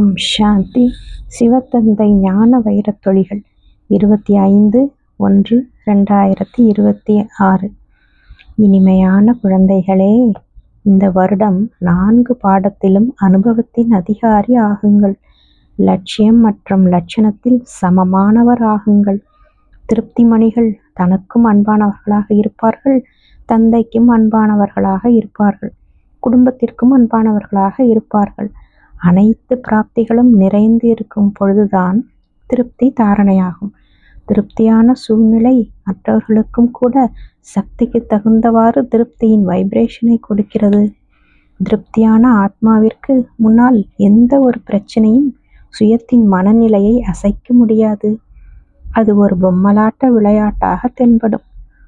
ஓம் சாந்தி. சிவத்தந்தை ஞான வைரத்தொழிகள். இருபத்தி ஐந்து ஒன்று ரெண்டாயிரத்தி இருபத்தி ஆறு. இனிமையான குழந்தைகளே இந்த வருடம் நான்கு பாடத்திலும் அனுபவத்தின் அதிகாரி ஆகுங்கள். லட்சியம் மற்றும் லட்சணத்தில் சமமானவர் ஆகுங்கள். திருப்திமணிகள் தனக்கும் அன்பானவர்களாக இருப்பார்கள் தந்தைக்கும் அன்பானவர்களாக இருப்பார்கள் குடும்பத்திற்கும் அன்பானவர்களாக இருப்பார்கள். அனைத்து பிராப்திகளும் நிறைந்து இருக்கும் பொழுதுதான் திருப்தி தாரணையாகும். திருப்தியான சூழ்நிலை மற்றவர்களுக்கும் கூட சக்திக்கு தகுந்தவாறு திருப்தியின் வைப்ரேஷனை கொடுக்கிறது. திருப்தியான ஆத்மாவிற்கு முன்னால் எந்த ஒரு பிரச்சனையும் சுயத்தின் மனநிலையை அசைக்க முடியாது. அது ஒரு பொம்மலாட்ட விளையாட்டாக தென்படும்.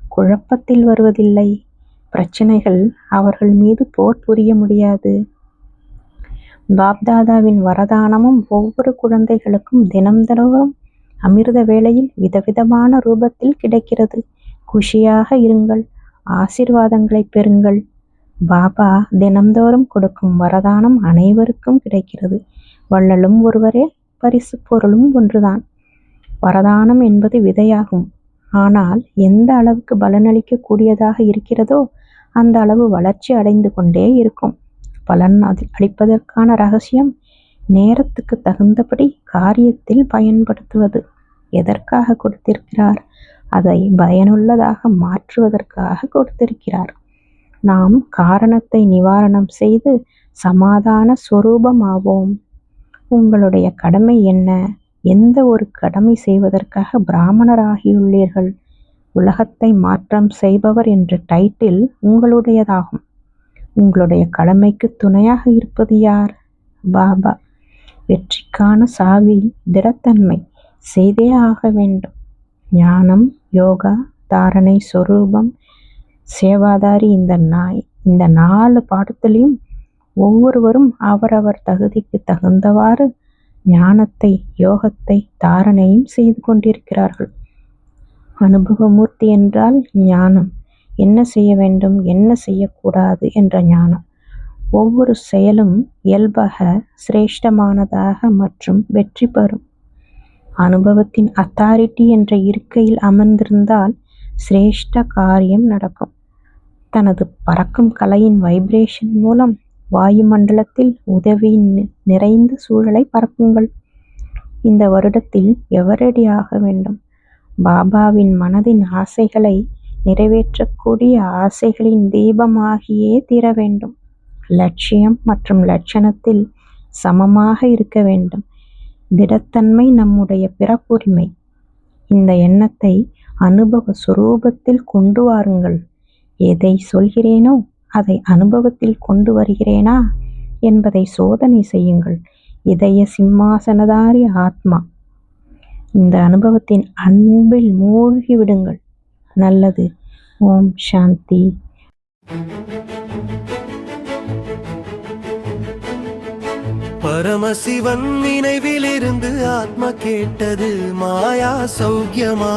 குழப்பத்தில் வருவதில்லை. பிரச்சனைகள் அவர்கள் மீது போர் புரிய முடியாது. பாப்தாதாவின் வரதானமும் ஒவ்வொரு குழந்தைகளுக்கும் தினம் அமிர்த வேளையில் விதவிதமான ரூபத்தில் கிடைக்கிறது. குஷியாக இருங்கள் ஆசிர்வாதங்களை பெறுங்கள். பாபா தினம்தோறும் கொடுக்கும் வரதானம் அனைவருக்கும் கிடைக்கிறது. வள்ளலும் ஒருவரே பரிசு பொருளும் ஒன்றுதான். வரதானம் என்பது விதையாகும். ஆனால் எந்த அளவுக்கு பலனளிக்க கூடியதாக இருக்கிறதோ அந்த அளவு வளர்ச்சி அடைந்து கொண்டே இருக்கும். பலன் அளிப்பதற்கான ரகசியம் நேரத்துக்கு தகுந்தபடி காரியத்தில் பயன்படுத்துவது. எதற்காக கொடுத்திருக்கிறார்? அதை பயனுள்ளதாக மாற்றுவதற்காக கொடுத்திருக்கிறார். நாம் காரணத்தை நிவாரணம் செய்து சமாதான சொரூபமாவோம். உங்களுடைய கடமை என்ன? எந்த ஒரு கடமை செய்வதற்காக பிராமணராகியுள்ளீர்கள்? உலகத்தை மாற்றம் செய்பவர் என்ற டைட்டில் உங்களுடையதாகும். உங்களுடைய கடமைக்கு துணையாக இருப்பது யார்? பாபா. வெற்றிக்கான சாவி திடத்தன்மை செய்தே ஆக வேண்டும். ஞானம் யோகா தாரணை சொரூபம் சேவாதாரி இந்த நாய் இந்த நாலு பாடத்திலையும் ஒவ்வொருவரும் அவரவர் தகுதிக்கு தகுந்தவாறு ஞானத்தை யோகத்தை தாரணையும் செய்து கொண்டிருக்கிறார்கள். அனுபவமூர்த்தி என்றால் ஞானம். என்ன செய்ய வேண்டும் என்ன செய்யக்கூடாது என்ற ஞானம். ஒவ்வொரு செயலும் இயல்பாக சிரேஷ்டமானதாக மற்றும் வெற்றி பெறும். அனுபவத்தின் அத்தாரிட்டி என்ற இருக்கையில் அமர்ந்திருந்தால் சிரேஷ்ட காரியம் நடக்கும். தனது பறக்கும் கலையின் வைப்ரேஷன் மூலம் வாயுமண்டலத்தில் உதவியின் நிறைந்த சூழலை பறக்குங்கள் இந்த வருடத்தில் எவரடியாக வேண்டும்? பாபாவின் மனதின் ஆசைகளை நிறைவேற்றக்கூடிய ஆசைகளின் தீபமாகியே தீர வேண்டும் லட்சியம் மற்றும் லட்சணத்தில் சமமாக இருக்க வேண்டும். திடத்தன்மை நம்முடைய பிறப்புரிமை. இந்த எண்ணத்தை அனுபவ சுரூபத்தில் கொண்டு வாருங்கள். எதை சொல்கிறேனோ அதை அனுபவத்தில் கொண்டு வருகிறேனா என்பதை சோதனை செய்யுங்கள். இதய சிம்மாசனதாரி ஆத்மா. இந்த அனுபவத்தின் அன்பில் மூழ்கி விடுங்கள். நல்லது. ஓம் சாந்தி. பரமசிவன் நினைவிலிருந்து ஆத்மா கேட்டது மாயா சௌக்கியமா?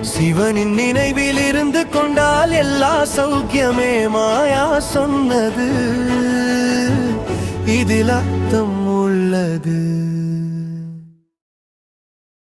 சிவனின் நினைவில் இருந்து கொண்டால் எல்லா சௌக்கியமே மாயா சொன்னது. இதில் அர்த்தம் உள்ளது.